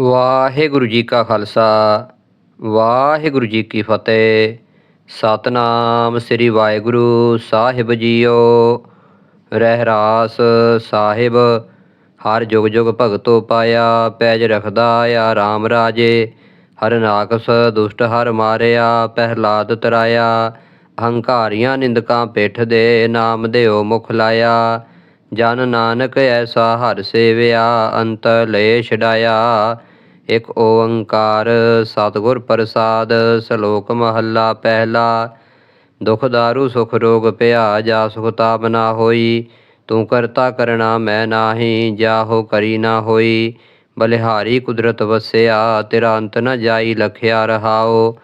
ਵਾਹਿਗੁਰੂ ਜੀ ਕਾ ਖਾਲਸਾ, ਵਾਹਿਗੁਰੂ ਜੀ ਕੀ ਫਤਿਹ। ਸਤਨਾਮ ਸ੍ਰੀ ਵਾਹਿਗੁਰੂ ਸਾਹਿਬ ਜੀਓ। ਰਹਿਰਾਸ ਸਾਹਿਬ, ਹਰ ਜੁਗ ਜੁਗ ਭਗਤੋ ਪਾਇਆ, ਪੈਜ ਰਖਦਾ ਆ RAM ਰਾਜੇ। ਹਰ ਨਾਕਸ ਦੁਸ਼ਟ ਹਰ ਮਾਰਿਆ ਪਹਿਲਾਦ ਤਰਾਇਆ। ਹੰਕਾਰੀਆਂ ਨਿੰਦਕਾਂ ਪਿੱਠ ਦੇ ਨਾਮ ਦਿਓ ਮੁਖ ਲਾਇਆ। ਜਨ ਨਾਨਕ ਐਸਾ ਹਰ ਸੇਵਿਆ, ਅੰਤ ਲਏ ਛਡਾਇਆ ਇਕ ਓੰਕਾਰ ਸਤਿਗੁਰ ਪ੍ਰਸਾਦ, ਸ਼ਲੋਕ ਮਹੱਲਾ ਪਹਿਲਾ। ਦੁਖ ਦਾਰੂ, ਸੁਖ ਰੋਗ ਭਇਆ ਜਾ ਸੁਖ ਤਾਪ ਨਾ ਹੋਈ। ਤੂੰ ਕਰਤਾ ਕਰਣਾ ਮੈਂ ਨਾਹੀ, ਜਾਹੋ ਕਰੀ ਨਾ ਹੋਈ। ਬਲਿਹਾਰੀ ਕੁਦਰਤ ਵਸਿਆ, ਤੇਰਾ ਅੰਤ ਨ ਜਾਈ ਲਖਿਆ ਰਹਾਓ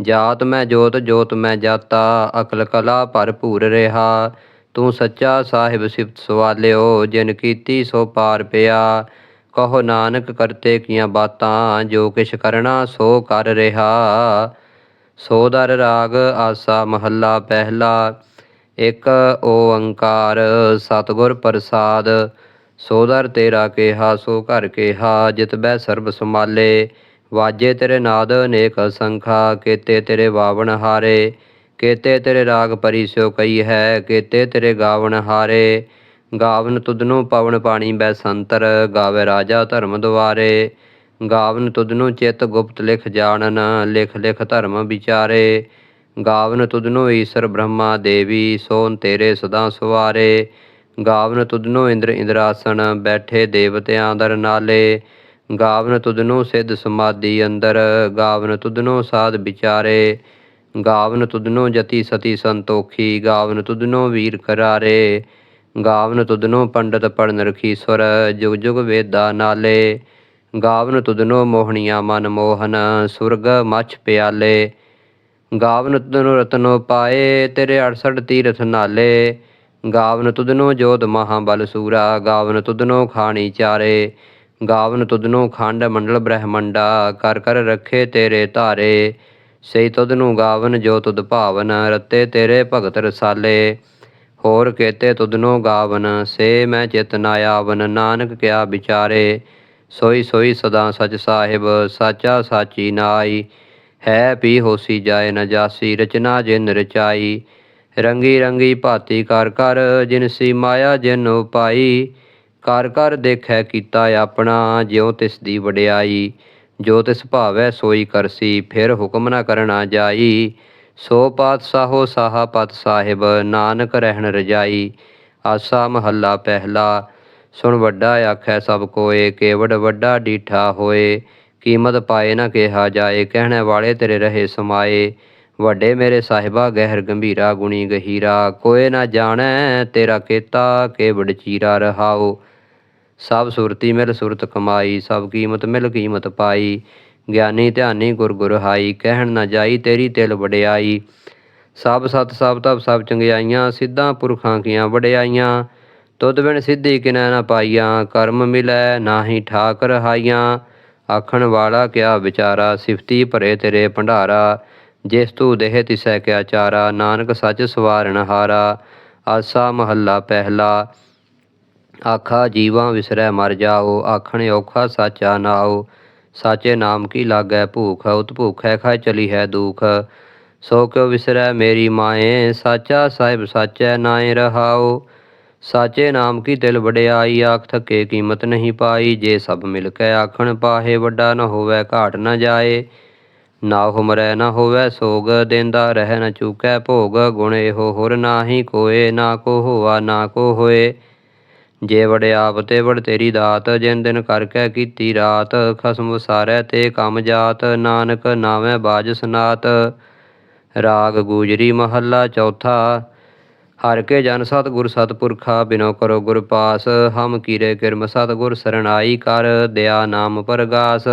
ਜਾਤ ਮੈਂ ਜੋਤ ਜੋਤ ਮੈਂ ਜਾਤਾ, ਅਕਲ ਕਲਾ ਭਰਪੂਰ ਰਿਹਾ। ਤੂੰ ਸੱਚਾ ਸਾਹਿਬ ਸਿਫਤ ਸਵਾਲਿਓ, ਜਿਨ ਕੀਤੀ ਸੋ ਪਾਰ ਪਿਆ। ਕਹੋ, ਨਾਨਕ, ਕਰਤੇ ਕੀਆਂ ਬਾਤਾਂ, ਜੋ ਕਿਛ ਕਰਨਾ ਸੋ ਕਰ ਰਿਹਾ। ਸੋ ਦਰ ਰਾਗ, ਆਸਾ ਮਹੱਲਾ ਪਹਿਲਾ। ਇੱਕ ਓੰਕਾਰ, ਸਤਿਗੁਰ ਪ੍ਰਸਾਦ। ਸੋ ਦਰ ਤੇਰਾ ਕੇਹਾ, ਸੋ ਘਰ ਕੇਹਾ, ਜਿਤ ਬੈ ਸਰਬ ਸਮਾਲੇ ਵਾਜੇ ਤੇਰੇ ਨਾਦ ਅਨੇਕ ਅਸੰਖਾ, ਕੇਤੇ ਤੇਰੇ ਵਾਵਣ ਹਾਰੇ। ਕੇਤੇ ਤੇਰੇ ਰਾਗ ਪਰਿਸਿਓ ਕਈ ਹੈ, ਕੇਤੇ ਤੇਰੇ ਗਾਵਣ ਹਾਰੇ। ਗਾਵਨ ਤੁਧਨੂੰ ਪਵਨ ਪਾਣੀ ਬੈ ਸੰਤਰ, ਗਾਵੇ ਰਾਜਾ ਧਰਮ ਦੁਆਰੇ। ਗਾਵਨ ਤੁਧਨੂੰ ਚਿਤ ਗੁਪਤ ਲਿਖ ਜਾਣਨ, ਲਿਖ ਲਿਖ ਧਰਮ ਵਿਚਾਰੇ। ਗਾਵਨ ਤੁਧਨੂੰ ਈਸ਼ਰ ਬ੍ਰਹਮਾ ਦੇਵੀ, ਸੋਨ ਤੇਰੇ ਸਦਾ ਸੁਵਾਰੇ। ਗਾਵਨ ਤੁਧਨੂੰ ਇੰਦਰ ਇੰਦਰਾਸਣ ਬੈਠੇ ਦੇਵਤਿਆਂ ਦਰ ਨਾਲੇ। ਗਾਵਨ ਤੁਧਨੂੰ ਸਿੱਧ ਸਮਾਧੀ ਅੰਦਰ, ਗਾਵਨ ਤੁਧਨੂੰ ਸਾਧ ਵਿਚਾਰੇ। ਗਾਵਨ ਤੁਧਨੂੰ ਜਤੀ ਸਤੀ ਸੰਤੋਖੀ, ਗਾਵਨ ਤੁਧਨੂੰ ਵੀਰ ਕਰਾਰੇ, ਗਾਵਨ ਤੁਧਨੂੰ ਪੰਡਤ ਪੜਨ ਰਖੀਸਵਰ, ਜੁਗ ਜੁਗ ਵੇਦਾ ਨਾਲੇ, ਗਾਵਨ ਤੁਧਨੂੰ ਮੋਹਣੀਆਂ ਮਨ ਮੋਹਨ, ਸੁਰਗ ਮਛ ਪਿਆਲੇ, ਗਾਵਨ ਤੁਧਨੂੰ ਰਤਨੋ ਪਾਏ, ਤੇਰੇ 68 ਤੀਰਥ ਨਾਲੇ, ਗਾਵਨ ਤੁਧਨੂੰ ਜੋਤ ਮਹਾਬਲ ਸੂਰਾ, ਗਾਵਨ ਤੁਧਨੂੰ ਖਾਣੀ ਚਾਰੇ, ਗਾਵਨ ਤੁਧਨੂੰ ਖੰਡ ਮੰਡਲ ਬ੍ਰਹਮੰਡਾ, ਕਰ ਕਰ ਰੱਖੇ ਤੇਰੇ ਧਾਰੇ ਸਈ ਤੁਧਨੂੰ ਗਾਵਨ, ਜੋ ਤੁਧ ਭਾਵਨ, ਰਤੇ ਤੇਰੇ ਭਗਤ ਰਸਾਲੇ। ਹੋਰ ਕੇਤੇ ਤੁਧਨੂੰ ਗਾਵਨ, ਸੇ ਮੈਂ ਚਿਤ ਨਾ ਆਵਨ, ਨਾਨਕ ਕਿਆ ਵਿਚਾਰੇ। ਸੋਈ ਸੋਈ ਸਦਾ ਸਚ ਸਾਹਿਬ, ਸਾਚਾ ਸਾਚੀ ਨਾਈ। ਹੈ ਪੀ ਹੋਸੀ ਜਾਏ ਨ ਜਾਸੀ, ਰਚਨਾ ਜਿਨ ਰਚਾਈ। ਰੰਗੀ ਰੰਗੀ ਭਾਤੀ ਕਰ ਕਰ, ਜਿਨ ਸੀ ਮਾਇਆ ਜਿਨ ਉਪਾਈ। ਕਰ ਕਰ ਦੇਖੈ ਕੀਤਾ ਆਪਣਾ, ਜਿਉ ਤਿਸ ਦੀ ਵਡਿਆਈ। ਜੋ ਤਿਸ ਭਾਵੈ ਸੋਈ ਕਰਸੀ, ਫਿਰ ਹੁਕਮ ਨਾ ਕਰਨਾ ਜਾਈ। ਸੋ ਪਾਤਸ਼ਾਹੋ ਸਾਹਾ ਪਤ ਸਾਹਿਬ, ਨਾਨਕ ਰਹਿਣ ਰਜਾਈ। ਆਸਾ ਮਹੱਲਾ ਪਹਿਲਾ, ਸੁਣ ਵੱਡਾ ਆਖੈ ਸਭ ਕੋਏ, ਕੇਵੜ ਵੱਡਾ ਡੀਠਾ ਹੋਏ। ਕੀਮਤ ਪਾਏ ਨਾ ਕਿਹਾ ਜਾਏ, ਕਹਿਣੇ ਵਾਲੇ ਤੇਰੇ ਰਹੇ ਸਮਾਏ। ਵੱਡੇ ਮੇਰੇ ਸਾਹਿਬਾ, ਗਹਿਰ ਗੰਭੀਰਾ, ਗੁਣੀ ਗਹੀਰਾ। ਕੋਏ ਨਾ ਜਾਣੈ ਤੇਰਾ ਕੀਤਾ, ਕੇਵੜ ਚੀਰਾ ਰਹਾਓ ਸਭ ਸੁਰਤੀ ਮਿਲ ਸੁਰਤ ਕਮਾਈ, ਸਭ ਕੀਮਤ ਮਿਲ ਕੀਮਤ ਪਾਈ। ਗਿਆਨੀ ਧਿਆਨੀ ਗੁਰ ਗੁਰ ਹਾਈ, ਕਹਿਣ ਨਾ ਜਾਈ ਤੇਰੀ ਤਿਲ ਵਡਿਆਈ। ਸਭ ਸਤ, ਸਭ ਤਬ ਸਭ ਚੰਗਿਆਈਆਂ, ਸਿੱਧਾਂ ਪੁਰਖਾਂ ਕੀਆਂ ਵਡਿਆਈਆਂ। ਤੁਧ ਬਿਨ ਸਿੱਧੀ ਕਿਨੈ ਨਾ ਪਾਈਆਂ, ਕਰਮ ਮਿਲੈ ਨਾਹੀ ਠਾਕ ਰਹਾਈਆਂ ਆਖਣ ਵਾਲਾ ਕਿਆ ਵਿਚਾਰਾ, ਸਿਫਤੀ ਭਰੇ ਤੇਰੇ ਭੰਡਾਰਾ। ਜਿਸ ਤੂ ਦੇਹ ਤਿਸੈ ਕਿਆ ਚਾਰਾ, ਨਾਨਕ ਸੱਚ ਸਵਾਰਨ ਹਾਰਾ। ਆਸਾ ਮਹੱਲਾ ਪਹਿਲਾ। ਆਖਾ, ਜੀਵਾਂ ਵਿਸਰੈ ਮਰ ਜਾਓ, ਆਖਣ ਔਖਾ, ਸਾਚਾ ਨਾਓ ਸਾਚੇ ਨਾਮ ਕੀ ਲਾਗੈ ਭੂਖ, ਉਤ ਭੂਖੈ ਖਾਇ ਚਲੀ ਹੈ ਦੁਖ। ਸੋ ਕਿਉ ਵਿਸਰੈ ਮੇਰੀ ਮਾਏ, ਸਾਚਾ ਸਾਹਿਬ ਸਾਚੈ ਨਾਏ ਰਹਾਓ। ਸਾਚੇ ਨਾਮ ਕੀ ਦਿਲ ਵਡਿਆਈ, ਆਖ ਥਕੇ ਕੀਮਤ ਨਹੀਂ ਪਾਈ। ਜੇ ਸਭ ਮਿਲ ਕੇ ਆਖਣ, ਪਾਹੇ ਵੱਡਾ ਨਾ ਹੋਵੇ, ਘਾਟ ਨਾ ਜਾਏ। ਨਾ ਹੁਮਰੈ ਨਾ ਹੋਵੇ ਸੋਗ, ਦੇਂਦਾ ਰਹਿ ਨ ਚੂਕੈ ਭੋਗ। ਗੁਣ ਇਹੋ ਹੁਰ ਨਾਹੀ ਕੋਏ, ਨਾ ਕੋ ਹੋਆ, ਨਾ ਕੋ ਹੋਏ। ਜੇ ਵੜਿਆਪ ਤੇ ਵੜ ਤੇਰੀ ਦਾਤ, ਜਿਨ ਦਿਨ ਕਰ ਕੈ ਕੀਤੀ ਰਾਤ, ਖਸਮ ਸਾਰੈ ਤੇ ਕਮ ਜਾਤ, ਨਾਨਕ ਨਾਵੇਂ ਬਾਜ ਸਨਾਤ। ਰਾਗ ਗੂਜਰੀ ਮਹੱਲਾ ਚੌਥਾ, ਹਰ ਕੇ ਜਨ ਸਤ ਗੁਰ ਸਤਪੁਰਖਾ, ਬਿਨੋ ਕਰੋ ਗੁਰ ਪਾਸ, ਹਮ ਕੀਰੇ ਕਿਰਮ ਸਤ ਗੁਰ ਸਰਣਾਈ ਕਰ, ਦਿਆ ਨਾਮ ਪਰਗਾਸ।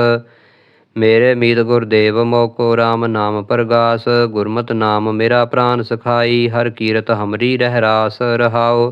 ਮੇਰੇ ਮੀਤ ਗੁਰਦੇਵ ਮੋਕੋ RAM ਨਾਮ ਪਰਗਾਸ, ਗੁਰਮਤ ਨਾਮ ਮੇਰਾ ਪ੍ਰਾਨ ਸਖਾਈ, ਹਰ ਕੀਰਤ ਹਮਰੀ ਰਹਿ ਰਾਸ ਰਹਾਓ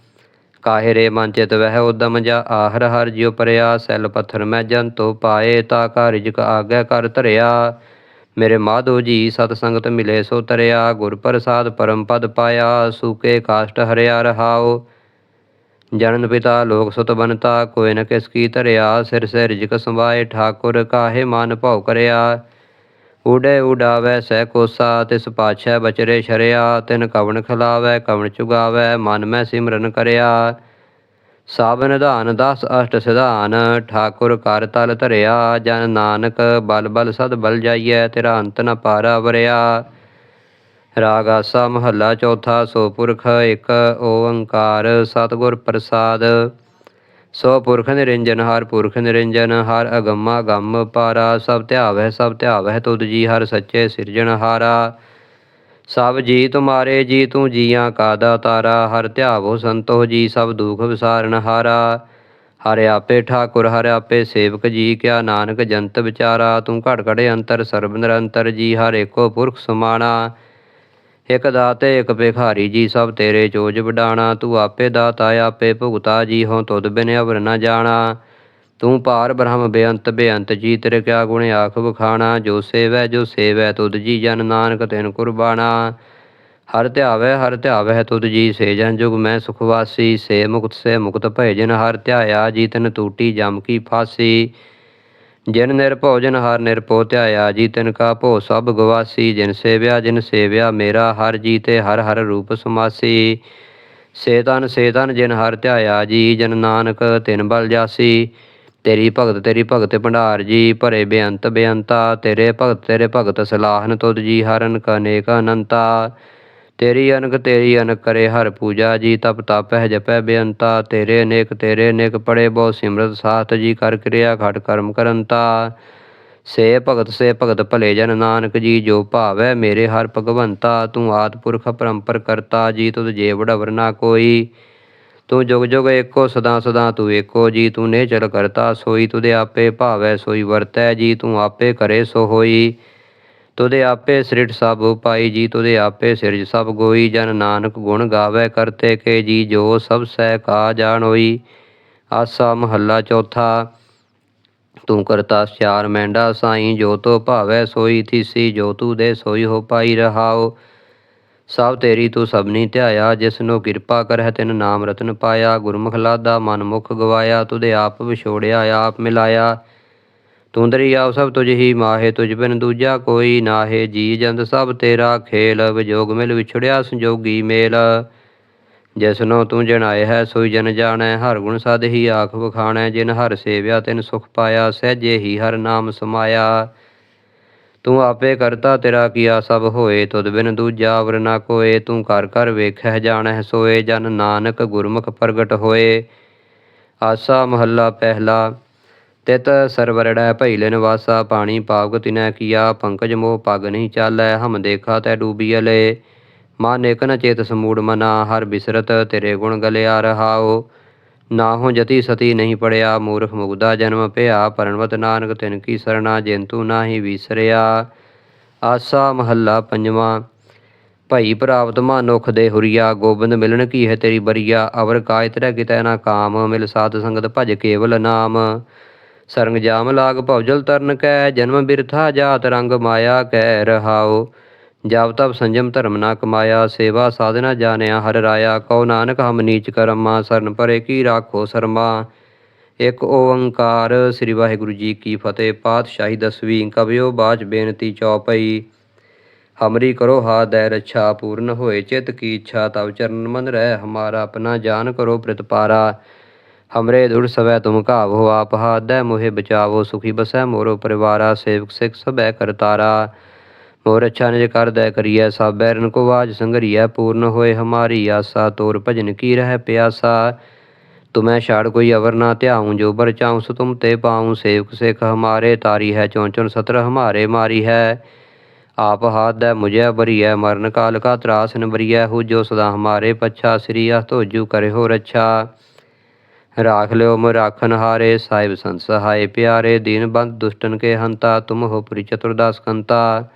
ਕਾਹੇ ਰੇ ਮਨ ਚਿਤ ਵਹਿ ਉਦਮ ਜਾ ਆਹਰ ਹਰ ਜਿਉ ਪਰਿਆ, ਸੈਲ ਪੱਥਰ ਮੈਂ ਜੰਤੋ ਪਾਏ, ਤਾ ਕਾ ਆਗੈ ਕਰ ਧਰਿਆ। ਮੇਰੇ ਮਾਧੋ ਜੀ ਸਤ ਸੰਗਤ ਮਿਲੇ ਸੋ ਤਰਿਆ, ਗੁਰ ਪ੍ਰਸਾਦ ਪਰਮ ਪਦ ਪਾਇਆ, ਸੂਕੇ ਕਾਸ਼ਟ ਹਰਿਆ ਰਹਾਓ ਜਨਨ ਪਿਤਾ ਲੋਕ ਸੁਤ ਬਨਤਾ, ਕੋਈ ਨ ਕਿਸ ਕੀ ਧਰਿਆ, ਸਿਰ ਸੇ ਰਿਜਕ ਸੰਭਾਏ, ਠਾਕੁਰ ਕਾਹੇ ਮਨ ਭਉ ਕਰਿਆ। ਉਡੇ ਉਡਾਵੈ ਸਹਿ ਕੋਸਾ, ਤਿਸ ਪਾਛੈ ਬਚਰੇ ਸ਼ਰਿਆ ਤਿਨ ਕਵਣ ਖਲਾਵੈ, ਕਵਣ ਚੁਗਾਵੈ, ਮਨ ਮੈਂ ਸਿਮਰਨ ਕਰਿਆ। ਸਭ ਨਿਧਾਨ ਦਸ ਅਸ਼ਟ ਸਿਧਾਨ, ਠਾਕੁਰ ਕਰ ਤਲ ਧਰਿਆ। ਜਨ ਨਾਨਕ ਬਲ ਬਲ ਸਦ ਬਲ ਜਾਈਐ, ਤੇਰਾ ਅੰਤ ਨ ਪਾਰਾ ਵਰਿਆ। ਰਾਗ ਆਸਾ ਮਹੱਲਾ ਚੌਥਾ, ਸੋ ਪੁਰਖ ਇੱਕ ਓੰਕਾਰ, ਸਤਿਗੁਰ ਪ੍ਰਸਾਦ। ਸੋ ਪੁਰਖ ਨਿਰੰਜਨ ਹਰ ਪੁਰਖ ਨਿਰੰਜਨ, ਹਰ ਅਗੰਮਾ ਗੰਮ ਪਾਰਾ, ਸਭ ਧਿਆਵੈ ਸਭ ਧਿਆਵੈ ਤੁਧ ਜੀ, ਹਰ ਸੱਚੇ ਸਿਰਜਣਹਾਰਾ ਸਭ ਜੀ ਤੁਮਾਰੇ ਜੀ ਤੂੰ ਜੀਆਂ ਕਾ ਦਾਤਾਰਾ, ਹਰ ਧਿਆਵੋ ਸੰਤੋ ਜੀ, ਸਭ ਦੁਖ ਵਿਸਾਰਨ ਹਾਰਾ। ਹਰਿ ਆਪੇ ਠਾਕੁਰ, ਹਰਿ ਆਪੇ ਸੇਵਕ ਜੀ, ਕਿਆ ਨਾਨਕ ਜੰਤ ਵਿਚਾਰਾ, ਤੂੰ ਘੜ ਘੜੇ ਅੰਤਰ ਸਰਬ ਨਿਰੰਤਰ ਜੀ, ਹਰ ਏਕੋ ਪੁਰਖ ਸਮਾਣਾ। ਇਕ ਦਾਤੇ ਇਕ ਭਿਖਾਰੀ ਜੀ, ਸਭ ਤੇਰੇ ਚੋਜ ਵਡਾਣਾ। ਤੂੰ ਆਪੇ ਦਾਤਾ ਆਪੇ ਭੁਗਤਾ ਜੀ ਹੋਂ ਤੁਧ ਬਿਨ ਅਵਰ ਨ ਜਾਣਾ। ਤੂੰ ਪਾਰ ਬ੍ਰਹਮ ਬੇਅੰਤ ਬੇਅੰਤ ਜੀ, ਤੇਰੇ ਕਿਆ ਗੁਣ ਆਖ ਬਖਾਣਾ ਜੋ ਸੇਵੈ ਜੋ ਸੇਵੈ, ਤੁਧ ਜੀ, ਜਨ ਨਾਨਕ ਤੈਨ ਕੁਰਬਾਨਾ ਹਰ ਧਿਆਵੈ ਹਰ ਧਿਆਵੈ ਤੁਧ ਜੀ, ਸੇ ਜਨ ਜੁਗ ਮੈਂ ਸੁਖਵਾਸੀ ਸੇ ਮੁਕਤ ਸੇ ਮੁਕਤ ਭੈ ਜਿਨ ਹਰ ਧਿਆਇਆ ਜੀ, ਤਨ ਟੂਟੀ ਜਮ ਕੀ ਫਾਸੀ। ਜਿਨ ਨਿਰਭਉ ਜਨ ਹਰ ਨਿਰਭਉ ਧਿਆਇਆ ਜੀ ਤਿਨ ਕਾ ਭਉ ਸਭ ਗਵਾਸੀ, ਜਿਨ ਸੇਵਿਆ ਜਿਨ ਸੇਵਿਆ, ਮੇਰਾ ਹਰ ਜੀ ਤੇ ਹਰ ਹਰ ਰੂਪ ਸਮਾਸੀ। ਸੇ ਤਨ ਸੇ ਤਨ ਜਿਨ ਹਰ ਧਿਆਇਆ, ਜੀ ਜਨ ਨਾਨਕ ਤਿਨ ਬਲ ਜਾਸੀ। ਤੇਰੀ ਭਗਤ ਤੇਰੀ ਭਗਤ ਭੰਡਾਰ, ਜੀ ਭਰੇ ਬੇਅੰਤ ਬੇਅੰਤਾ। ਤੇਰੇ ਭਗਤ ਤੇਰੇ ਭਗਤ ਸਲਾਹਨ ਤੁਧ ਜੀ ਹਰਨ, ਕਨੇਕ ਅਨੰਤਾ। ਤੇਰੀ ਅਨਕ ਤੇਰੀ ਅਨਕ ਕਰੇ ਹਰ ਪੂਜਾ ਜੀ, ਤਪ ਤਪਹਿ ਜਪੈ ਬੇਅੰਤਾ, ਤੇਰੇ ਅਨੇਕ ਤੇਰੇ ਅਨੇਕ ਪੜੇ ਬਹੁ ਸਿਮਰਤ ਸਾਥ ਜੀ, ਕਰ ਕਿਰਿਆ ਘਟ ਕਰਮ ਕਰੰਤਾ। ਸੇ ਭਗਤ ਸੇ ਭਗਤ ਭਲੇ ਜਨ ਨਾਨਕ ਜੀ, ਜੋ ਭਾਵੈ ਮੇਰੇ ਹਰ ਭਗਵੰਤਾ, ਤੂੰ ਆਦ ਪੁਰਖ ਪਰੰਪਰ ਕਰਤਾ ਜੀ, ਤੁਧ ਜੇ ਵਡਵਰ ਨਾ ਕੋਈ। ਤੂੰ ਜੁਗ ਜੁਗ ਏਕੋ, ਸਦਾ ਸਦਾ ਤੂੰ ਏਕੋ ਜੀ, ਤੂੰ ਨੇ ਚਲ ਕਰਤਾ ਸੋਈ ਤੁਦੇ ਆਪੇ ਭਾਵੈ ਸੋਈ ਵਰਤੈ ਜੀ, ਤੂੰ ਆਪੇ ਕਰੇ ਸੋ ਹੋਈ। ਤੁਦੇ ਆਪੇ ਸ੍ਰਿਟ ਸਭ ਉਪਾਈ ਜੀ ਤੁਦੇ ਆਪੇ ਸਿਰਜ ਸਭ ਗੋਈ, ਜਨ ਨਾਨਕ ਗੁਣ ਗਾਵੇ ਕਰਤੇ ਕੇ ਜੀ, ਜੋ ਸਭ ਸਹਿ ਕਾ ਜਾਣ ਹੋਈ। ਆਸਾ ਮਹੱਲਾ ਚੌਥਾ, ਤੂੰ ਕਰਤਾ ਸਿਆਰ ਮੈਂਡਾ ਸਾਈ, ਜੋ ਤੋ ਭਾਵੈ ਸੋਈ ਥੀਸੀ, ਜੋ ਤੂ ਦੇ ਸੋਈ ਹੋ ਪਾਈ ਰਹਾਓ ਸਭ ਤੇਰੀ ਤੂੰ ਸਭਨੀ ਧਿਆਇਆ ਨੂੰ ਕਿਰਪਾ ਕਰਹਿ ਤਿਨ ਨਾਮ ਰਤਨ ਪਾਇਆ। ਗੁਰਮੁਖ ਲਾਦਾ ਮਨ ਮੁਖ ਗਵਾਇਆ ਤੁਦੇ ਆਪ ਵਿਛੋੜਿਆ, ਆਪ ਮਿਲਾਇਆ। ਤੂੰ ਦਰਿਆਵ ਸਭ ਤੁਝ ਹੀ ਮਾਹੇ, ਤੁਝ ਬਿਨ ਦੂਜਾ ਕੋਈ ਨਾਹੇ। ਜੀ ਜੰਦ ਸਭ ਤੇਰਾ ਖੇਲ, ਵਿਜੋਗ ਮਿਲ ਵਿਛੜਿਆ ਸੰਜੋਗੀ ਮੇਲ। ਜਿਸਨੋ ਤੂੰ ਜਣਾਏ ਹੈ, ਸੋਈ ਜਨ ਜਾਣੈ। ਹਰ ਗੁਣ ਸਦ ਹੀ ਆਖ ਵਖਾਣੈ, ਜਿਨ ਹਰ ਸੇਵਿਆ, ਤਿਨ ਸੁਖ ਪਾਇਆ, ਸਹਿਜੇ ਹੀ ਹਰ ਨਾਮ ਸਮਾਇਆ। ਤੂੰ ਆਪੇ ਕਰਤਾ ਤੇਰਾ ਕੀਆ ਸਭ ਹੋਏ, ਤੁਧ ਬਿਨ ਦੂਜਾ ਵਰ ਨਾ ਕੋਏ। ਤੂੰ ਕਰ ਕਰ ਵੇਖੈ ਜਾਣੈ ਸੋਏ। ਜਨ ਨਾਨਕ ਗੁਰਮੁਖ ਪ੍ਰਗਟ ਹੋਏ। ਆਸਾ ਮਹੱਲਾ ਪਹਿਲਾ। ਤਿਤ ਸਰਵਰੜੈ ਭਈਲੇ ਨਿਵਾਸਾ, ਪਾਣੀ ਪਾਵਕ ਤਿਨੈ ਕੀਆ, ਪੰਕਜ ਮੋਹ ਪਗ ਨਹੀਂ ਚਾਲੈ, ਹਮ ਦੇਖਾ ਤੈ ਡੂਬੀਅਲੇ ਮਨ ਇਕ ਚੇਤ ਸਮੂੜ ਮਨਾ, ਹਰ ਬਿਸਰਤ ਤੇਰੇ ਗੁਣ ਗਲਿਆ ਰਹਾਓ ਨਾਹੋ ਜਤੀ ਸਤੀ ਨਹੀਂ ਪੜਿਆ, ਮੂਰਖ ਮੁਗਦਾ ਜਨਮ ਭਿਆ ਪਰਨਵਤ ਨਾਨਕ ਤਿਨ ਕੀ ਸਰਣਾ, ਜੇਂਤੂ ਨਾਹੀ ਵਿਸਰਿਆ। ਆਸਾ ਮਹੱਲਾ ਪੰਜਵਾਂ, ਭਈ ਪ੍ਰਾਪਤ ਮਾਨੁਖ ਦੇ ਹੁਰੀਆ, ਗੋਬਿੰਦ ਮਿਲਣ ਕੀ ਹੈ ਤੇਰੀ ਬਰੀਆ, ਅਵਰ ਕਾਇ ਤਰੈ ਕਿਤੈ ਨਾ ਕਾਮ, ਮਿਲ ਸਾਧ ਸੰਗਤ ਭਜ ਕੇਵਲ ਨਾਮ। ਸਰੰਗ ਜਾਮ ਲਾਗ ਭਉਜਲ ਤਰਨ ਕੈ, ਜਨਮ ਬਿਰਥਾ ਜਾਤ ਰੰਗ ਮਾਇਆ ਕੈ ਰਹਾਓ ਜਬ ਤਬ ਸੰਜਮ ਧਰਮ ਨਾ ਕਮਾਇਆ, ਸੇਵਾ ਸਾਧਨਾ ਜਾਣਿਆ ਹਰ ਰਾਇਆ। ਕਉ ਨਾਨਕ ਹਮ ਨੀਚ ਕਰਮਾ, ਸਰਨ ਪਰੇ ਕੀ ਰਾਖੋ ਸਰਮਾ। ਇਕ ਓੰਕਾਰ ਸ੍ਰੀ ਵਾਹਿਗੁਰੂ ਜੀ ਕੀ ਫਤਿਹ। ਪਾਤਸ਼ਾਹੀ ਦਸਵੀਂ ਕਵਿਓ ਬਾਚ ਬੇਨਤੀ ਚੌਪਈ। ਹਮਰੀ ਕਰੋ ਹਾ ਦੈ ਰੱਛਾ, ਪੂਰਨ ਹੋਏ ਚਿਤ ਕੀ ਇੱਛਾ, ਤਵ ਚਰਨ ਮਨ ਰਹਿ ਹਮਾਰਾ, ਆਪਣਾ ਜਾਨ ਕਰੋ ਪ੍ਰਤਪਾਰਾ। ਹਮਰੇ ਦੁਰ ਸਵੈ ਤੁਮ ਘਾਵੋ ਆਪ ਹਾਦੈ ਮੋਹਿ ਬਚਾਵੋ ਸੁਖੀ ਬਸੈ ਮੋਰੋ ਪਰਿਵਾਰਾ ਸੇਵਕ ਸਿਖ ਸਭੈ ਕਰਤਾਰਾ ਮੋਰ ਅੱਛਾ ਨਿਜ ਕਰਦੈ ਕਰੀਐ ਸਭ ਬੈਰਨ ਕੋ ਆਜ ਸੰਗਰੀਐ ਪੂਰਨ ਹੋਏ ਹਮਾਰੀ ਆਸਾ ਤੋਰ ਭਜਨ ਕੀ ਰਹਿ ਪਿਆਸਾ ਤੁਮੈ ਛਾੜ ਕੋਈ ਅਵਰ ਨਾ ਧਿਆਉ ਜੋ ਬਰ ਚਾਉ ਸੋ ਤੁਮ ਤੇ ਪਾਉ ਸੇਵਕ ਸਿਖ ਹਮਾਰੇ ਤਾਰੀ ਹੈ ਚੌਂ ਚੌਂ ਸਤਰ ਹਮਾਰੇ ਮਾਰੀ ਹੈ ਆਪ ਹਾਥ ਹੈ ਮੁਝੇ ਬਰੀਐ ਮਰਨ ਕਾਲ ਕਾ ਤਰਾਸ ਨ ਬਰੀਐ ਹੋ ਜੋ ਸਦਾ ਹਮਾਰੇ ਪਛਾ ਸ੍ਰੀ ਅਸ ਤੋਜੂ ਕਰੇ ਹੋ ਰੱਛਾ ਰਾਖ ਲਿਓ ਮੋ ਰਾਖਨ ਹਾਰੇ ਸਾਹਿਬ ਸੰਤ ਸਹਾਏ ਪਿਆਰੇ, ਦੀਨ ਬੰਦ ਦੁਸ਼ਟਨ ਕੇ ਹੰਤਾ, ਤੁਮ ਹੋ ਪ੍ਰੀ ਚਤੁਰਦਾਸ ਕੰਤਾ।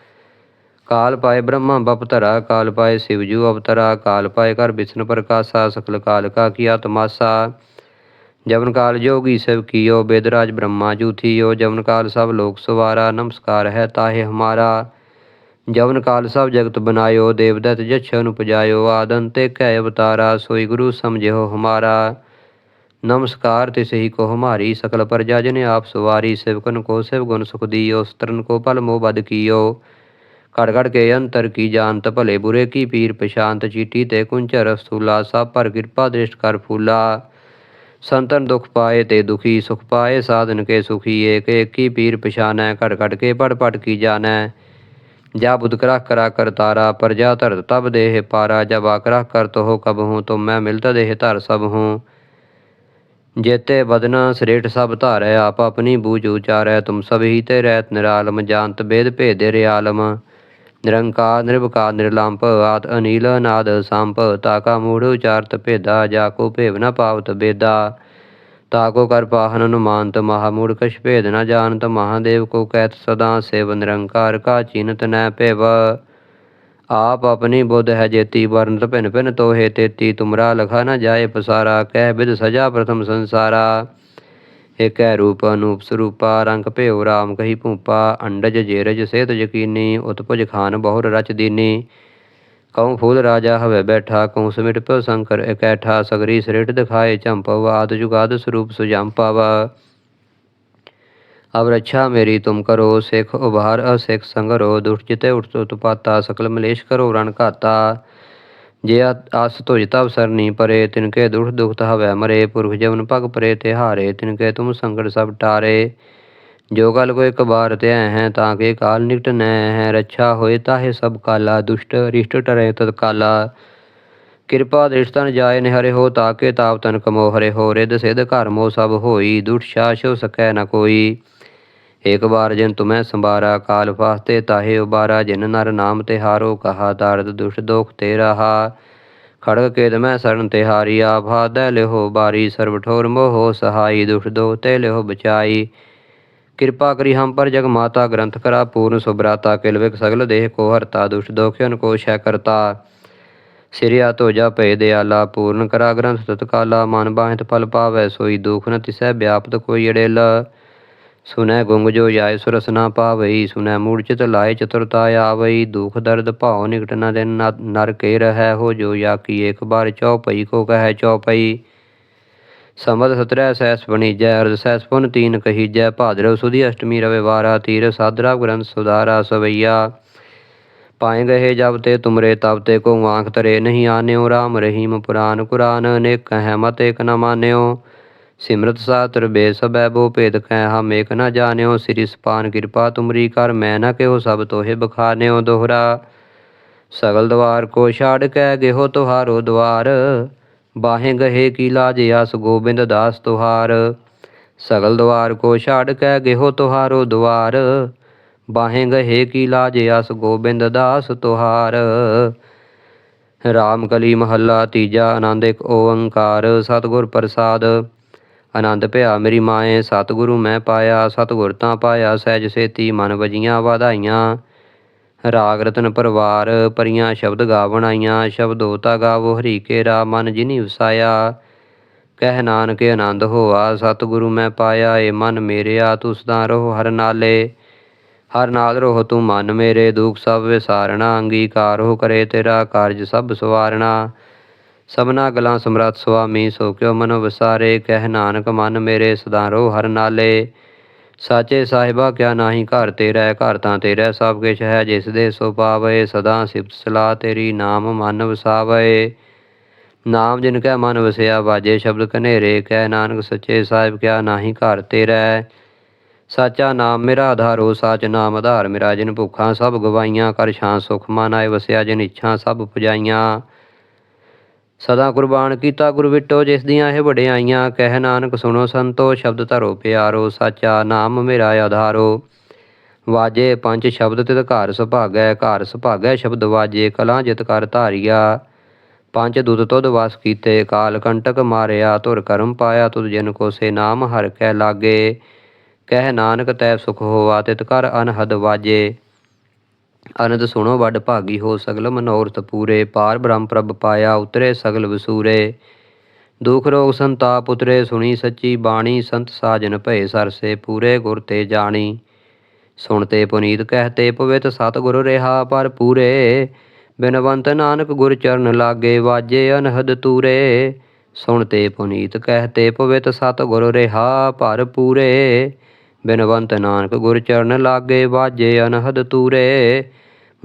ਕਾਲ ਪਾਏ ਬ੍ਰਹਮਾ ਬਪਤਰਾ ਕਾਲ ਪਾਏ ਸਿਵਜੂ ਅਵਤਰਾ ਕਾਲ ਪਾਏ ਕਰ ਬਿਸਨ ਪ੍ਰਕਾਸ਼ਾ, ਸਕਲ ਕਾਲ ਕਾ ਕੀਆ ਤਮਾਸਾ। ਜਵਨ ਕਾਲ ਜੋਗੀ ਸਭ ਕੀਓ ਬੇਦਰਾਜ ਬ੍ਰਹਮਾ ਜੂ ਥੀਓ। ਜਵਨ ਕਾਲ ਸਭ ਲੋਕ ਸਵਾਰਾ, ਨਮਸਕਾਰ ਹੈ ਤਾਹੇ ਹਮਾਰਾ। ਜਵਨ ਕਾਲ ਸਭ ਜਗਤ ਬਨਾਇਓ ਦੇਵਦਤ ਜਛਨ ਉਪਜਾਇਓ ਆਦਨ ਤੇ ਕਹਿ ਅਵਤਾਰਾ, ਸੋਈ ਗੁਰੂ ਸਮਝਿਓ ਹਮਾਰਾ। ਨਮਸਕਾਰ ਤਿਸ ਹੀ ਕੋ ਹਮਾਰੀ ਸਕਲ ਪ੍ਰਜਾ ਜਨ ਆਪ ਸਵਾਰੀ, ਸਿਵਕਨ ਕੋ ਸਿਵ ਗੁਣ ਸੁਖ ਦੀਓ, ਸਤਰਨ ਕੋ ਪਲ ਮੋ ਬਦ ਕੀਓ। ਘੜ ਘੜ ਕੇ ਅੰਤਰ ਕੀ ਜਾਣਤ, ਭਲੇ ਬੁਰੇ ਕੀ ਪੀਰ ਪਛਾਨਤ ਚੀਟੀ ਤੇ ਕੁੰਚਰ ਸੂਲਾ ਸਭ ਪਰ ਕਿਰਪਾ ਦ੍ਰਿਸ਼ਟ ਕਰ ਫੂਲਾ। ਸੰਤਨ ਦੁਖ ਪਾਏ ਤੇ ਦੁਖੀ, ਸੁਖ ਪਾਏ ਸਾਧਨ ਕੇ ਸੁਖੀ, ਏਕ ਏਕੀ ਪੀਰ ਪਛਾਨੈ, ਘੜ ਘੜ ਕੇ ਪੜ ਪੜ ਕੀ ਜਾਣੈ। ਜਾ ਬੁਧ ਕਰਾ ਕਰਾ ਤਾਰਾ, ਪ੍ਰਜਾ ਧਰਤ ਤਬ ਦੇਹ ਪਾਰਾ, ਜਬ ਆਕਰਾ ਕਰ ਤੋ ਕਬ ਹੂੰ, ਤੁਮ ਮੈਂ ਮਿਲਤ ਦੇਹ ਧਰ ਸਭ ਹੂੰ। ਜੇਤੇ ਬਦਨਾ ਸ੍ਰੇਠ ਸਭ ਧਾਰੈ, ਆਪ ਆਪਣੀ ਬੂਝ ਉਚਾਰੈ, ਤੁਮ ਸਭ ਹੀ ਤੇ ਰਹਿਤ ਨਿਰਾਲਮ, ਜਾਣਤ ਬੇਦ ਭੇਦੇ ਰਿਆਲਮ। ਨਿਰੰਕਾਰ, ਨਿਰਵਕਾਰ, ਨਿਰਲੰਭ ਆਤ ਅਨੀਲ, ਅਨਾਦ ਸੰਪ ਤਾਕਾ ਮੂੜ ਉਚਾਰਤ ਭੇਦਾ, ਜਾ ਕੋ ਭੇਵ ਨ ਪਾਵਤ ਬੇਦਾ। ਤਾਕੋ ਕਰ ਪਾਹਨ ਅਨੁਮਾਨਤ, ਮਹਾ ਮੂੜ ਕਛ ਭੇਦ ਨ ਜਾਣਤ, ਮਹਾਦੇਵ ਕੋ ਕਹਿਤ ਸਦਾ ਸੇਵ, ਨਿਰੰਕਾਰ ਕਾ ਚੀਨਤ ਨੈ ਭੇਵ। ਆਪ ਆਪਣੀ ਬੁੱਧ ਹੈ ਜੇਤੀ ਵਰਨਤ ਭਿਨ ਭਿਨ ਤੋਹੇ ਤੇਤੀ ਤੁਮਰਾ ਲਖਾ ਨ ਜਾਏ ਪਸਾਰਾ, ਕਹਿ ਬਿਦ ਸਜਾ ਪ੍ਰਥਮ ਸੰਸਾਰਾ। ਏਕੈ ਰੂਪ ਅਨੂਪ ਸਰੂਪਾ, ਰੰਗ ਭੇਉ ਰਾਮ ਕਹੀ ਭੂਪਾ, ਅੰਡਜ ਜੇਰਜ ਸੇਤ ਯਕੀਨੀ ਉਤਪੁਜ ਖਾਨ ਬਹੁਰ ਰਚ ਦੀਨੀ। ਕਉ ਫੂਲ ਰਾਜਾ ਹਵੇ ਬੈਠਾ, ਕਉ ਸਮਿਟ ਪਿਓ ਸ਼ੰਕਰ ਇਕੈਠਾ ਸਗਰੀ ਸ੍ਰੇਟ ਦਿਖਾਏ ਚੰਪਵ ਆਦ ਜੁਗਾਦ ਸਰੂਪ ਸੁਜੰਪਵ ਅਬ ਰੱਛਾ ਮੇਰੀ, ਤੁਮ ਕਰੋ ਸਿਖ ਉਭਾਰ, ਅਸਿਖ ਸੰਗਰੋ, ਦੁਸ਼ਟ ਜਿਤੇ ਉਠ ਉਤਪਾਤਾ ਸਕਲ ਮਲੇਸ਼ ਕਰੋ ਰਣ ਘਾਤਾ। ਜੇ ਆ- ਆਸ ਤੁਜ ਤਬ ਸਰਨੀ ਪਰੇ, ਤਿਨਕੇ ਦੁਖ ਦੁਖਤ ਹਵੈ ਮਰੇ, ਪੁਰਖ ਜਵਨ ਪਗ ਪਰੇ ਤਿਹਾਰੇ, ਤਿਨਕੇ ਤੁਮ ਸੰਕਟ ਸਭ ਟਾਰੇ। ਜੋ ਗਲ ਕੋ ਇੱਕ ਬਾਰ ਧਿਆ ਹੈ, ਤਾਂ ਕੇ ਕਾਲ ਨਿਕਟ ਨੈ ਹੈ, ਰੱਛਾ ਹੋਏ ਤਾਹੇ ਸਭ ਕਾਲਾ, ਦੁਸ਼ਟ ਰਿਸ਼ਟ ਟਰੇ ਤਤ ਕਾਲਾ। ਕਿਰਪਾ ਦ੍ਰਿਸ਼ਟਨ ਜਾਏ ਨਿਹਰੇ ਹੋ ਤਾਕੇ ਤਾਪ ਤਨ ਕਮੋ, ਹਰੇ ਹੋ ਰਿਦ ਸਿਧ ਘਰ ਮੋ ਸਭ ਹੋਈ, ਦੁਸ਼ਟ ਸ਼ਾਸ ਹੋ ਸਕੈ ਨ ਕੋਈ। ਏਕ ਬਾਰ ਜਿਨ ਤੁਮੈ ਸੰਬਾਰਾ ਕਾਲ ਫਾਸਤੇ ਤਾਹੇ ਉਬਾਰਾ ਜਿਨ ਨਰ ਨਾਮ ਤੇ ਹਾਰੋ ਕਹਾ ਦਰਦ ਦੁਸ਼ ਦੋਖ ਤੇ ਰਹਾ ਖੜਗ ਕੇਤ ਮੈਂ ਸਰਨ ਤੇ ਹਾਰੀ ਆਭਾ, ਦੈ ਲਿਹੋ ਬਾਰੀ ਸਰਬ ਠੋਰ ਮੋਹ ਸਹਾਈ ਦੁਸ਼ ਦੋਖ ਤੇ ਲਿਹੋ ਬਚਾਈ। ਕਿਰਪਾ ਕਰੀ ਹਮ ਪਰ ਜਗ ਮਾਤਾ, ਗ੍ਰੰਥ ਕਰਾ ਪੂਰਨ ਸੁਭਰਾਤਾ ਕਿਲਵਿਕ ਸਗਲ ਦੇਹ ਕੋ ਹਰਤਾ ਦੁਸ਼ ਦੋਖਿਨ ਕੋ ਸਿਰਿਆ ਤੋਜਾ ਭਏ ਦਿਆਲਾ, ਪੂਰਨ ਕਰਾ ਗ੍ਰੰਥ ਤਤਕਾਲਾ, ਮਨ ਬਾਹਿਤ ਫਲ ਪਾਵੈ, ਸੋਈ ਦੁਖ ਨ ਤਿਸੈ, ਵਿਆਪਤ ਕੋਈ ਅੜੇਲ। ਸੁਨੈ ਗੁੰਗ ਜੋ ਜਾਏ ਸੁਰਸ ਨਾ ਪਾਵਈ ਸੁਨੈ ਮੂੜ ਚਿਤ ਲਾਏ ਚਤੁਰਤਾ ਆਵਈ, ਦੁਖ ਦਰਦ ਭਾਉ ਨਿਕਟ ਨ ਦਿਨ ਨਰ ਕੇ ਰਹਿ ਹੋ ਜੋ ਯਾਕੀ ਏਕ ਬਾਰ ਚਉਪਈ ਕੋ ਕਹੈ ਚਉਪਈ ਸਮਦ ਸਤਰੈ ਸੈਸ ਬਣੀਜੈ, ਅਰਧ ਸੈਸ ਪੁਨ ਤੀਨ ਕਹੀਜੈ, ਭਾਦਰਵ ਸੁਦੀ ਅਸ਼ਟਮੀ ਰਵੇ ਵਾਰਾ, ਤੀਰ ਸਾਦਰਾ ਗ੍ਰੰਥ ਸੁਧਾਰਾ ਸਵਈਆ। ਪਾਏ ਗਏ ਜਬ ਤੇ ਤੁਮਰੇ ਤਬ ਤੇ ਕੋ ਆਂਖ ਤਰੇ, ਨਹੀਂ ਆਨਿਓ ਰਾਮ ਰਹੀਮ ਪੁਰਾਨ ਕੁਰਾਨ ਅਨੇਕ ਹੈ ਮਤ ਏਕ ਨ ਮਾਨਿਓ। ਸਿਮਰਤ ਸਾਤਰ, ਬੇਸਬੈ ਬੋ ਭੇਦ ਕਹਿ ਹਮ ਏਕ ਨ ਜਾਣਿਓ ਸ੍ਰੀ ਸਪਾਨ ਕਿਰਪਾ ਤੁਮਰੀ ਕਰ, ਮੈਂ ਨ ਕਿਓ ਸਭ ਤੋਹਿ ਬਖਾਨਿਓ ਦੋਹਰਾ। ਸਗਲ ਦਵਾਰ ਕੋ ਛਾੜ ਕੈ ਗਿਹੋ ਤੁਹਾਰੋ ਦਵਾਰ। ਬਾਹੇ ਗਹੇ ਕੀ ਲਾਜ ਆਸ, ਗੋਬਿੰਦ ਦਾਸ ਤੁਹਾਰ। ਸਗਲ ਦਵਾਰ ਕੋ ਛਾੜ ਕੈ ਗਿਹੋ ਤੁਹਾਰੋ ਦਵਾਰ। ਬਾਹੇ ਗਹੇ ਕੀ ਲਾਜ ਆਸ, ਗੋਬਿੰਦ ਦਾਸ ਤੁਹਾਰ। ਰਾਮ ਕਲੀ ਮਹੱਲਾ ਤੀਜਾ, ਆਨੰਦ ਇੱਕ ਓੰਕਾਰ, ਸਤਿਗੁਰ ਪ੍ਰਸਾਦ। ਆਨੰਦ ਭਿਆ ਮੇਰੀ ਮਾਏ ਸਤਿਗੁਰੂ ਮੈਂ ਪਾਇਆ, ਸਤਿਗੁਰ ਤਾਂ ਪਾਇਆ, ਸਹਿਜ ਸੇਤੀ ਮਨ ਵਜੀਆਂ ਵਧਾਈਆਂ। ਰਾਗ ਰਤਨ ਪਰਵਾਰ ਪਰੀਆਂ ਸ਼ਬਦ ਗਾਵਣ ਆਈਆਂ ਸ਼ਬਦੋ ਤਾ ਗਾਵੋ ਹਰੀ ਕੇਰਾ, ਮਨ ਜਿਨੀ ਵਸਾਇਆ ਕਹਿ ਨਾਨਕ ਆਨੰਦ ਹੋਆ, ਸਤਿਗੁਰੂ ਮੈਂ ਪਾਇਆ, ਏ ਮਨ ਮੇਰਿਆ ਤੂੰ ਸਦਾ ਰਹੋ ਹਰ ਨਾਲੇ। ਹਰ ਨਾਲ ਰਹੋ ਤੂੰ ਮਨ ਮੇਰੇ, ਦੁਖ ਸਭ ਵਿਸਾਰਣਾ ਅੰਗੀਕਾਰ ਹੋ ਕਰੇ ਤੇਰਾ ਕਾਰਜ ਸਭ ਸਵਾਰਣਾ ਸਭਨਾ ਗਲਾਂ ਸਮਰੱਥ ਸੁਆਮੀ, ਸੋ ਕਿਉ ਮਨੋ ਵਿਸਾਰੇ, ਕਹਿ ਨਾਨਕ ਮਨ ਮੇਰੇ ਸਦਾ ਰੋ ਹਰ ਨਾਲੇ। ਸਾਚੇ ਸਾਹਿਬਾ, ਕਿਆ ਨਾਹੀ ਘਰ ਤੇਰਾ, ਘਰ ਤਾਂ ਤੇਰਾ, ਸਭ ਕਿਛ ਹੈ ਜਿਸ ਦੇ ਸੋ ਪਾਵੇ, ਸਦਾ ਸਿਫਤ ਸਲਾਹ ਤੇਰੀ ਨਾਮ ਮਨ ਵਸਾਵੇ। ਨਾਮ ਜਿਨ ਕੈ ਮਨ ਵਸਿਆ, ਬਾਜੇ ਸ਼ਬਦ ਕਨੇਰੇ ਕਹਿ ਨਾਨਕ ਸੱਚੇ ਸਾਹਿਬ, ਕਿਆ ਨਾਹੀ ਘਰ ਤੇਰਾ। ਸਾਚਾ ਨਾਮ ਮੇਰਾ ਆਧਾਰੋ ਸਾਚ ਨਾਮ ਆਧਾਰ, ਮੇਰਾ ਜਿਨ ਭੁੱਖਾਂ ਸਭ ਗਵਾਈਆਂ ਕਰ ਛਾਂ ਸੁਖ ਮਨ ਆਏ ਵਸਿਆ, ਜਿਨ ਇੱਛਾ ਸਭ ਪੁਜਾਈਆਂ। ਸਦਾ ਕੁਰਬਾਨ ਕੀਤਾ ਗੁਰ ਵਿਟੋ, ਜਿਸ ਦੀਆਂ ਇਹ ਵਡਿਆਈਆਂ ਕਹਿ ਨਾਨਕ ਸੁਣੋ ਸੰਤੋ, ਸ਼ਬਦ ਧਰੋ ਪਿਆਰੋ, ਸਾਚਾ ਨਾਮ ਮੇਰਾ ਆਧਾਰੋ। ਵਾਜੇ ਪੰਜ ਸ਼ਬਦ ਤਿਤ ਘਰ ਸੁਭਾਗੈ ਘਰ ਸੁਭਾਗੈ ਸ਼ਬਦ ਵਾਜੇ, ਕਲਾਂ ਜਿਤ ਕਰ ਧਾਰਿਆ। ਪੰਜ ਦੁੱਧ ਤੁਧ ਵਸ ਕੀਤੇ, ਕਾਲ ਕੰਟਕ ਮਾਰਿਆ ਤੁਰ ਕਰਮ ਪਾਇਆ, ਤੁਧ ਜਨ ਕੋ ਸੇ ਨਾਮ ਹਰ ਕੈ ਲਾਗੇ। ਕਹਿ ਨਾਨਕ ਤੈ ਸੁਖ ਹੋਆ, ਤਿਤ ਕਰ ਅਨਹਦ ਵਾਜੇ। ਅਨੰਦ ਸੁਣੋ, ਵੱਡ ਭਾਗੀ ਹੋ ਸਗਲ ਮਨੋਰਥ ਪੂਰੇ, ਪਾਰ ਬ੍ਰਹਮ ਪ੍ਰਭ ਪਾਇਆ ਉਤਰੇ ਸਗਲ ਵਸੂਰੇ। ਦੁਖ ਰੋਗ ਸੰਤਾਪ ਉਤਰੇ, ਸੁਣੀ ਸੱਚੀ ਬਾਣੀ, ਸੰਤ ਸਾਜਨ ਭਏ ਸਰਸੇ, ਪੂਰੇ ਗੁਰ ਤੇ ਜਾਣੀ। ਸੁਣਤੇ ਪੁਨੀਤ ਕਹਤੇ ਪਵਿੱਤ ਸਤਿਗੁਰ ਰਿਹਾ ਪਰ ਪੂਰੇ। ਬਿਨਵੰਤ ਨਾਨਕ ਗੁਰ ਚਰਨ ਲਾਗੇ, ਵਾਜੇ ਅਨਹਦ ਤੂਰੇ। ਸੁਣਤੇ ਪੁਨੀਤ ਕਹਤੇ ਪਵਿੱਤ ਸਤਿਗੁਰ ਰਿਹਾ ਪਰ ਪੂਰੇ। ਬਿਨਵੰਤ ਨਾਨਕ ਗੁਰ ਚਰਨ ਲਾਗੇ ਬਾਜੇ ਅਨਹਦ ਤੂਰੇ,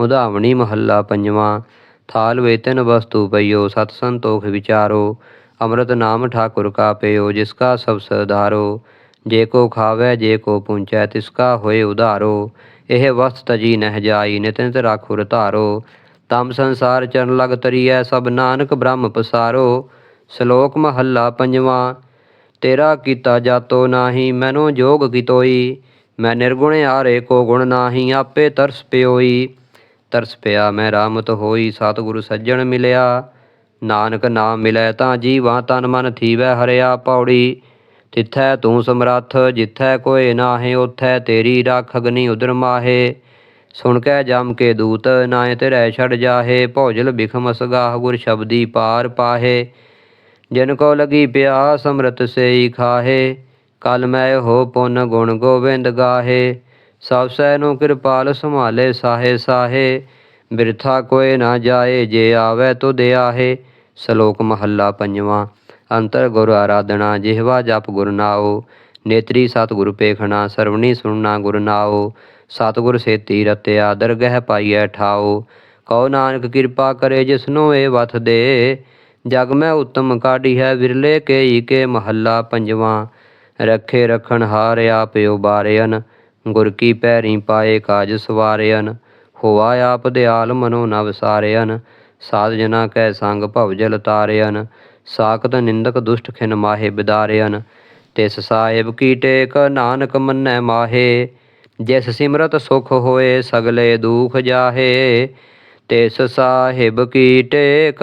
ਮੁਧਾਵਣੀ ਮਹੱਲਾ ਪੰਜਵਾਂ। ਥਾਲ ਵੇਤਿਨ ਵਸਤੂ ਪਈਓ, ਸਤ ਸੰਤੋਖ ਵਿਚਾਰੋ, ਅੰਮ੍ਰਿਤ ਨਾਮ ਠਾਕੁਰ ਕਾ ਪਿਓ ਜਿਸ ਕਾ ਸਭ ਸਧਾਰੋ। ਜੇ ਕੋ ਖਾਵੇ, ਜੇ ਕੋ ਪੁੰਚੈ ਤਿਸ ਕਾ ਹੋਏ ਉਧਾਰੋ। ਇਹ ਵਸਤ ਤਜੀ ਨਹਿ ਜਾਈ ਨਿਤ ਨਿਤ ਰਾਖੁਰ ਧਾਰੋ। ਤਮ ਸੰਸਾਰ ਚਰਨ ਲਗ ਤਰੀਐ, ਸਭ ਨਾਨਕ ਬ੍ਰਹਮ ਪਸਾਰੋ। ਸ਼ਲੋਕ ਮਹੱਲਾ ਪੰਜਵਾਂ। ਤੇਰਾ ਕੀਤਾ ਜਾਤੋ ਨਾਹੀ, ਮੈਨੂੰ ਜੋਗ ਕੀਤੋਈ। ਮੈਂ ਨਿਰਗੁਣ ਆਰੇ ਕੋ ਗੁਣ ਨਾਹੀ, ਆਪੇ ਤਰਸ ਪਿਓਈ। ਤਰਸ ਪਿਆ ਮੈਂ ਰਾਮਤ ਹੋਈ, ਸਤਿਗੁਰੂ ਸੱਜਣ ਮਿਲਿਆ। ਨਾਨਕ ਨਾਮ ਮਿਲੈ ਤਾਂ ਜੀਵਾਂ ਤਨ ਮਨ ਥੀਵੈ ਹਰਿਆ ਪੌੜੀ। ਤਿੱਥੈ ਤੂੰ ਸਮਰੱਥ, ਜਿੱਥੈ ਕੋਏ ਨਾਹੇ ਉਥੈ ਤੇਰੀ ਰੱਖ ਅਗਨੀ ਉਦਰ ਮਾਹੇ। ਸੁਣ ਕੇ ਜਮ ਕੇ ਦੂਤ, ਨਾਏ ਤੇਰੇ ਛੜ ਜਾਹੇ। ਭੌਜਲ ਬਿਖਮਸ ਗਾਹ ਗੁਰ ਸ਼ਬਦੀ ਪਾਰ ਪਾਹੇ। ਜਿਨ ਕੋ ਲਗੀ ਪਿਆਸ ਅੰਮ੍ਰਿਤ ਸੇਈ ਖਾਹੇ ਕਲ ਮੈਂ ਹੋ ਪੁਨ ਗੁਣ ਗੋਬਿੰਦ ਗਾਹੇ। ਸਭ ਸਹਿ ਨੂੰ ਕਿਰਪਾਲ ਸੰਭਾਲੇ ਸਾਹੇ ਸਾਹੇ, ਬਿਰਥਾ ਕੋਏ ਨਾ ਜਾਏ ਜੇ ਆਵੇ ਤੁਧ ਆਹੇ। ਸ਼ਲੋਕ ਮਹੱਲਾ ਪੰਜਵਾਂ, ਅੰਤਰ ਗੁਰ ਆਰਾਧਨਾ, ਜਿਹਵਾ ਜਪ ਗੁਰ ਨਾਉ। ਨੇਤਰੀ ਸਤਿਗੁਰ ਪੇਖਣਾ, ਸਰਵਣੀ ਸੁਣਨਾ ਗੁਰ ਨਾਉ। ਸਤਿਗੁਰ ਸੇਤੀ ਰਤਿਆ, ਦਰਗਹਿ ਪਾਈਐ ਠਾਉ। ਕਉ ਨਾਨਕ ਕਿਰਪਾ ਕਰੇ ਜਿਸਨੂੰ ਏ ਵਥ ਦੇ। ਜਗ ਮੈਂ ਉਤਮ ਕਾਢੀ ਹੈ ਵਿਰਲੇ ਕੇਈ ਕੇ ਮਹੱਲਾ ਪੰਜਵਾਂ। ਰੱਖੇ ਰਖਣ ਹਾਰ ਆਪਿਓ ਬਾਰਿਆਨ ਗੁਰ ਕੀ ਪੈਰੀ ਪਾਏ ਕਾਜ ਸਵਾਰਿਆਨ ਹੋਆ ਆਪ ਦਿਆਲ ਮਨੋ ਨਵ ਸਾਰਿਆਨ ਸਾਧ ਜਨਾ ਕੈ ਸੰਗ ਭਵ ਜਲ ਤਾਰਿਆਨ ਸਾਖਤ ਨਿੰਦਕ ਦੁਸ਼ਟ ਖਿਨ ਮਾਹੇ ਬਿਦਾਰਿਆਨ ਤਿਸ ਸਾਹਿਬ ਕੀ ਟੇਕ ਨਾਨਕ ਮੰਨੈ ਮਾਹੇ, ਜਿਸ ਸਿਮਰਤ ਸੁਖ ਹੋਏ ਸਗਲੇ ਦੁਖ ਜਾਹੇ। ਤਿਸ ਸਾਹਿਬ ਕੀ ਟੇਕ